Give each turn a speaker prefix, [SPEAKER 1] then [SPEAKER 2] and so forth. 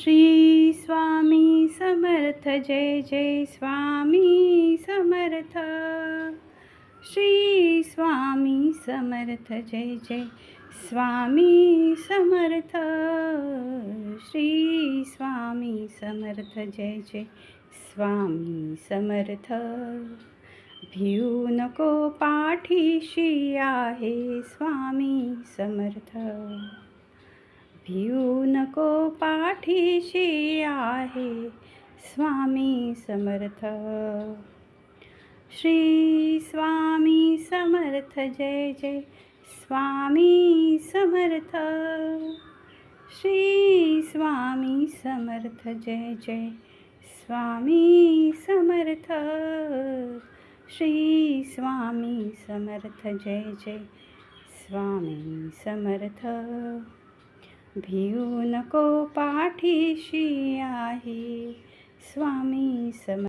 [SPEAKER 1] श्री स्वामी समर्थ जय जय स्वामी समर्थ। श्री स्वामी समर्थ जय जय स्वामी समर्थ। श्री स्वामी समर्थ जय जय स्वामी समर्थ। भिऊ नको पाठीशी आहे स्वामी समर्थ। भिऊ नको पाठीशी आहे स्वामी समर्थ। श्री स्वामी समर्थ, जय जय। स्वामी समर्थ। श्री स्वामी समर्थ, जय जय। स्वामी समर्थ। श्री स्वामी समर्थ, जय जय। स्वामी समर्थ। भिऊ नको पाठीशी आहे. स्वामी सम